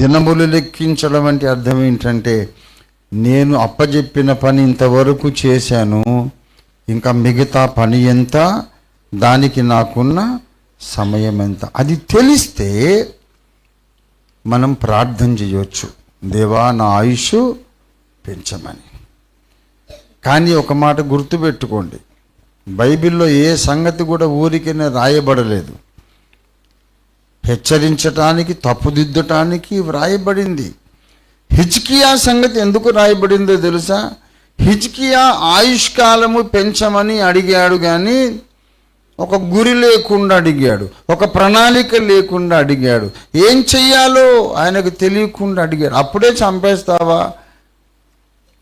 దినములు లెక్కించడం అంటే అర్థం ఏంటంటే నేను అప్పజెప్పిన పని ఇంతవరకు చేశాను ఇంకా మిగతా పని ఎంత దానికి నాకున్న సమయం ఎంత. అది తెలిస్తే మనం ప్రార్థన చేయొచ్చు. దేవా నా ఆయుష్ పెంచమని. కానీ ఒక మాట గుర్తుపెట్టుకోండి. బైబిల్లో ఏ సంగతి కూడా ఊరికైనా రాయబడలేదు. హెచ్చరించటానికి తప్పుదిద్దటానికి వ్రాయబడింది. హిజ్కియా సంగతి ఎందుకు రాయబడిందో తెలుసా? హిజ్కియా ఆయుష్కాలము పెంచమని అడిగాడు కానీ ఒక గురి లేకుండా అడిగాడు ఒక ప్రణాళిక లేకుండా అడిగాడు. ఏం చెయ్యాలో ఆయనకు తెలియకుండా అడిగాడు. అప్పుడే చంపేస్తావా?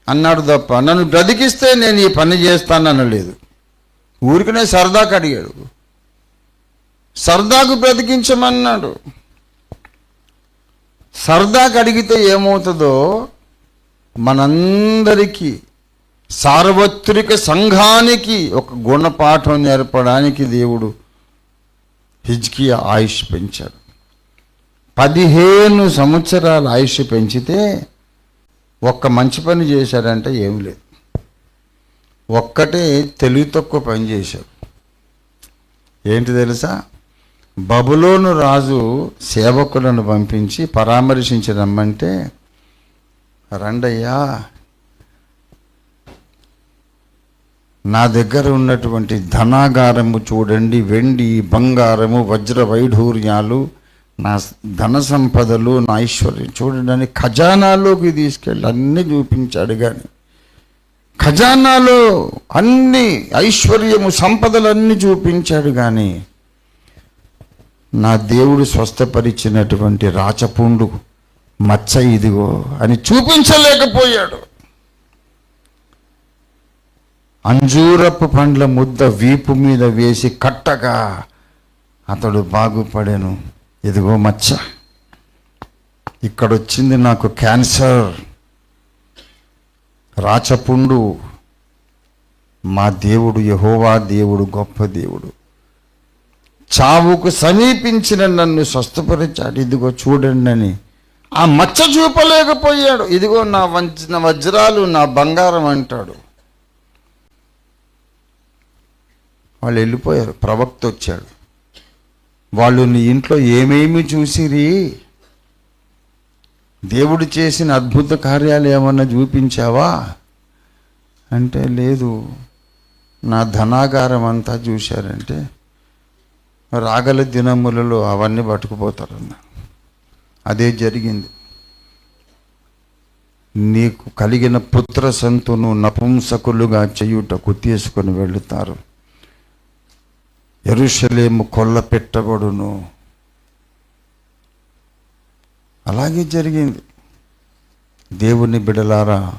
అన్నాడు తప్ప నన్ను బ్రతికిస్తే నేను ఈ పని చేస్తాననలేదు. ఊరికనే సరదాకు అడిగాడు. సరదాకు బ్రతికించమన్నాడు. సరదాకు అడిగితే ఏమవుతుందో మనందరికీ సార్వత్రిక సంఘానికి ఒక గుణపాఠం నేర్పడానికి దేవుడు హిజ్కి ఆయుష్ పెంచాడు. పదిహేను సంవత్సరాల ఆయుష్ పెంచితే ఒక్క మంచి పని చేశాడంటే ఏమి లేదు. ఒక్కటే తెలివి తక్కువ పని చేశాడు. ఏంటి తెలుసా? బబులోను రాజు సేవకులను పంపించి పరామర్శించి రమ్మంటే రండయ్యా నా దగ్గర ఉన్నటువంటి ధనాగారము చూడండి వెండి బంగారము వజ్ర వైఢూర్యాలు నా ధన సంపదలు నా ఐశ్వర్యం చూడండి ఖజానాలోకి తీసుకెళ్ళి అన్నీ చూపించాడు కానీ ఖజానాలో అన్ని ఐశ్వర్యము సంపదలన్నీ చూపించాడు కానీ నా దేవుడు స్వస్థపరిచినటువంటి రాచపుండు మచ్చ ఇదిగో అని చూపించలేకపోయాడు. అంజూరపు పండ్ల ముద్ద వీపు మీద వేసి కట్టగా అతడు బాగుపడాను. ఇదిగో మచ్చ ఇక్కడొచ్చింది నాకు క్యాన్సర్. రాచపుండు మా దేవుడు యహోవా దేవుడు గొప్ప దేవుడు. చావుకు సమీపించిన నన్ను స్వస్థపరిచాడు. ఇదిగో చూడండి అని. ఆ మచ్చ చూపలేకపోయాడు. ఇదిగో నా వంచిన వజ్రాలు నా బంగారం అంటాడు. వాళ్ళు వెళ్ళిపోయారు. ప్రవక్త వచ్చాడు. వాళ్ళు నీ ఇంట్లో ఏమేమి చూసిరి? దేవుడు చేసిన అద్భుత కార్యాలు ఏమన్నా చూపించావా? అంటే లేదు. నా ధనాగారం అంతా చూశారంటే రాగల దినములలో అవన్నీ పట్టుకుపోతారన్న అదే జరిగింది. నీకు కలిగిన పుత్ర సంతును నపుంసకులుగా చేయుటకు తీసుకొని వెళుతారు. ఎరుషలేము కొల్ల పెట్టబడును. అలాగే జరిగింది. దేవుని బిడలారా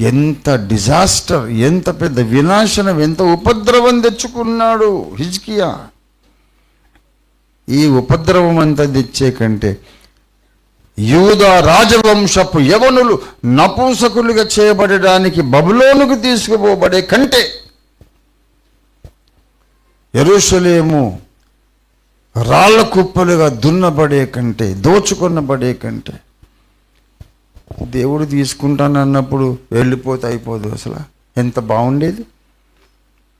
ఎంత డిజాస్టర్ ఎంత పెద్ద వినాశనం ఎంత ఉపద్రవం తెచ్చుకున్నాడు హిజ్కియా. ఈ ఉపద్రవం అంతా తెచ్చే కంటే యూద రాజవంశపు యవనులు నపూసకులుగా చేయబడడానికి బబులోనుకు తీసుకుపోబడే కంటే ఎరుసలేము రాళ్ళ కుప్పలుగా దున్నబడే కంటే దోచుకొనబడే కంటే దేవుడు తీసుకుంటానన్నప్పుడు వెళ్ళిపోతే అయిపోదు అసలు. ఎంత బాగుండేది?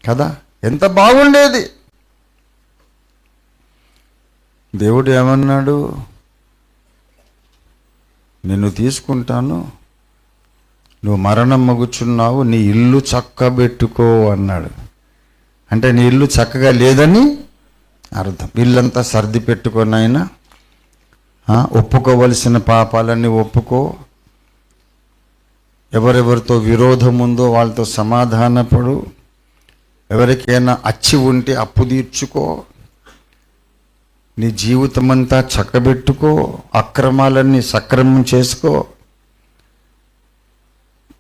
కదా? ఎంత బాగుండేది? దేవుడు ఏమన్నాడు? నిన్ను తీసుకుంటాను. నువ్వు మరణం మగుచున్నావు. నీ ఇల్లు చక్కబెట్టుకో అన్నాడు. అంటే నీ ఇల్లు చక్కగా లేదని అర్థం. ఇల్లంతా సర్ది పెట్టుకొని ఒప్పుకోవలసిన పాపాలన్నీ ఒప్పుకో. ఎవరెవరితో విరోధం ఉందో వాళ్ళతో సమాధానపడు. ఎవరికైనా అచ్చి ఉంటే అప్పు తీర్చుకో. నీ జీవితం అంతా చక్కబెట్టుకో అక్రమాలన్నీ సక్రమం చేసుకో.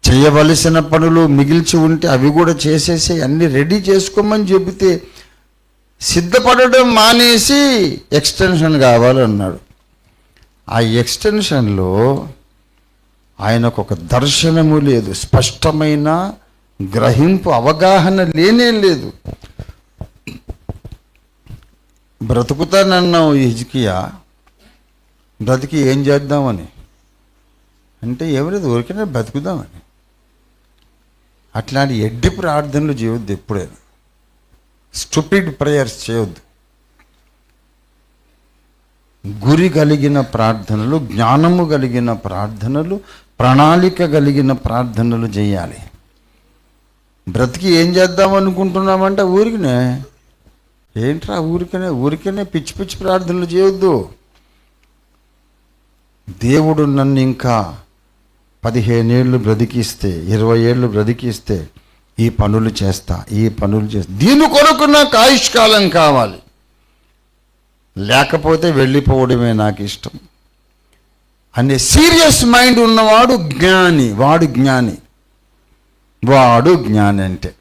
చేయవలసిన పనులు మిగిల్చి ఉంటే అవి కూడా చేసేసి అన్ని రెడీ చేసుకోమని చెబితే సిద్ధపడడం మానేసి ఎక్స్టెన్షన్ కావాలన్నాడు. ఆ ఎక్స్టెన్షన్లో ఆయనకు ఒక దర్శనము లేదు. స్పష్టమైన గ్రహింపు అవగాహన లేనే లేదు. బ్రతుకుతానన్నావు హిజ్కియా? బ్రతికి ఏం చేద్దామని? అంటే ఎవరిది ఊరికైనా బ్రతుకుదామని. అట్లాంటి ఎడ్డి ప్రార్థనలు చేయొద్దు ఎప్పుడైనా. స్టూపిడ్ ప్రేయర్స్ చేయొద్దు. గురి కలిగిన ప్రార్థనలు జ్ఞానము కలిగిన ప్రార్థనలు ప్రణాళిక కలిగిన ప్రార్థనలు చేయాలి. బ్రతికి ఏం చేద్దాం అనుకుంటున్నామంటే ఊరికినే ఏంట్రా ఊరికనే ఊరికనే పిచ్చి పిచ్చి ప్రార్థనలు చేయొద్దు. దేవుడు నన్ను ఇంకా పదిహేనేళ్ళు బ్రతికిస్తే ఇరవై ఏళ్ళు బ్రతికిస్తే ఈ పనులు చేస్తా ఈ పనులు చేస్తా. దీని కొరకు నాకు ఆయుష్కాలం కావాలి. లేకపోతే వెళ్ళిపోవడమే నాకు ఇష్టం. అనే సీరియస్ మైండ్ ఉన్నవాడు జ్ఞాని వాడు జ్ఞాని. వాడు జ్ఞాని అంటే.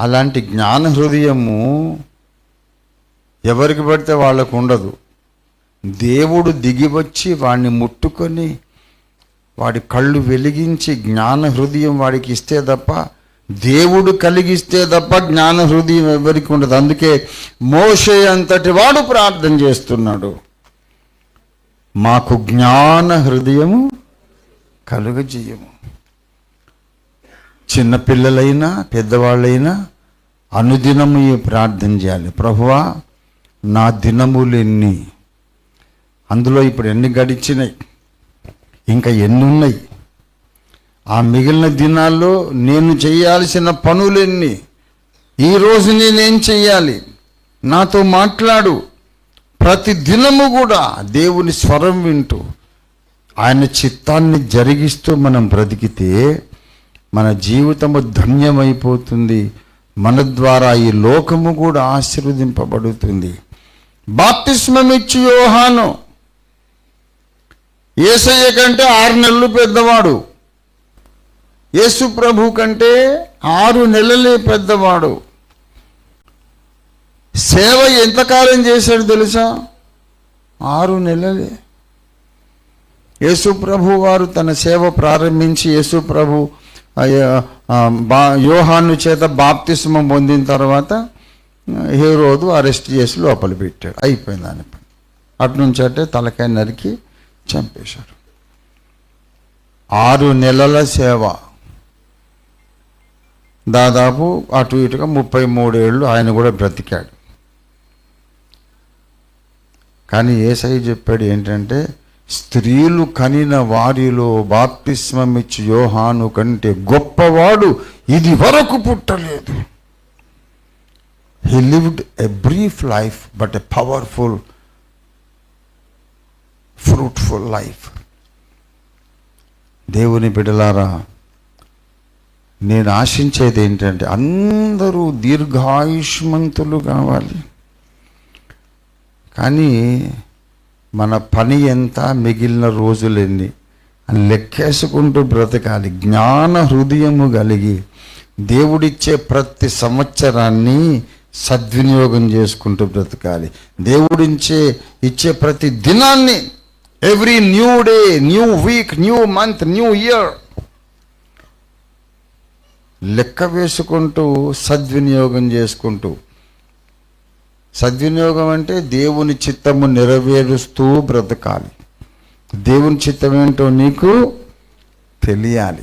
అలాంటి జ్ఞాన హృదయము ఎవరికి పడితే వాళ్ళకు ఉండదు. దేవుడు దిగివచ్చి వాడిని ముట్టుకొని వాడి కళ్ళు వెలిగించి జ్ఞాన హృదయం వాడికి ఇస్తే తప్ప దేవుడు కలిగిస్తే తప్ప జ్ఞాన హృదయం ఎవరికి ఉండదు. అందుకే మోషే అంతటి వాడు ప్రార్థన చేస్తున్నాడు. మాకు జ్ఞాన హృదయము కలుగజేయము. చిన్నపిల్లలైనా పెద్దవాళ్ళైనా అనుదినము ఈ ప్రార్థన చేయాలి. ప్రభువా నా దినములు ఎన్ని అందులో ఇప్పుడు ఎన్ని గడిచినాయి? ఇంకా ఎన్ని ఉన్నాయి ఆ మిగిలిన దినాల్లో నేను చేయాల్సిన పనులెన్ని? ఈరోజు నేనేం చెయ్యాలి? నాతో మాట్లాడు. ప్రతి దినము కూడా దేవుని స్వరం వింటూ ఆయన చిత్తాన్ని జరిగిస్తూ మనం బ్రతికితే మన జీవితము ధన్యమైపోతుంది. మన ద్వారా ఈ లోకము కూడా ఆశీర్వదింపబడుతుంది. బాప్తిస్మమిచ్చి యోహాను. ఏసయ్య కంటే ఆరు నెలలు పెద్దవాడు. యేసు ప్రభు కంటే ఆరు నెలలే పెద్దవాడు. సేవ ఎంతకాలం చేశాడు తెలుసా? ఆరు నెలలే. యేసు ప్రభు వారు తన సేవ ప్రారంభించి యేసు ప్రభు బా యోహాను చేత బాప్తిస్మం పొందిన తర్వాత హీరోదు అరెస్ట్ చేసి లోపల పెట్టాడు. అయిపోయింది దాని పని. అటు నుంచి అంటే తలకాయ నరికి చంపేశాడు ఆరు నెలల సేవ. దాదాపు అటు ఇటుగా ముప్పై మూడేళ్ళు ఆయన కూడా బ్రతికాడు. కానీ ఏసై చెప్పాడు ఏంటంటే స్త్రీలు కనిన వారిలో బాప్తిస్మమిచ్చి యోహాను కంటే గొప్పవాడు ఇది వరకు పుట్టలేదు. He lived a brief life but a powerful fruitful life దేవుని బిడలారా నేను ఆశించేది ఏంటంటే అందరూ దీర్ఘాయుష్మంతులు కావాలి. కానీ మన పని ఎంత మిగిలిన రోజులెన్ని అని లెక్కేసుకుంటూ బ్రతకాలి. జ్ఞాన హృదయము కలిగి దేవుడిచ్చే ప్రతి సంవత్సరాన్ని సద్వినియోగం చేసుకుంటూ బ్రతకాలి. దేవుడిచ్చే ఇచ్చే ప్రతి దినాన్ని every new day new week new month new year లెక్క వేసుకుంటూ సద్వినియోగం చేసుకుంటూ సద్వినియోగం అంటే దేవుని చిత్తము నెరవేరుస్తూ బ్రతకాలి. దేవుని చిత్తం ఏంటో నీకు తెలియాలి.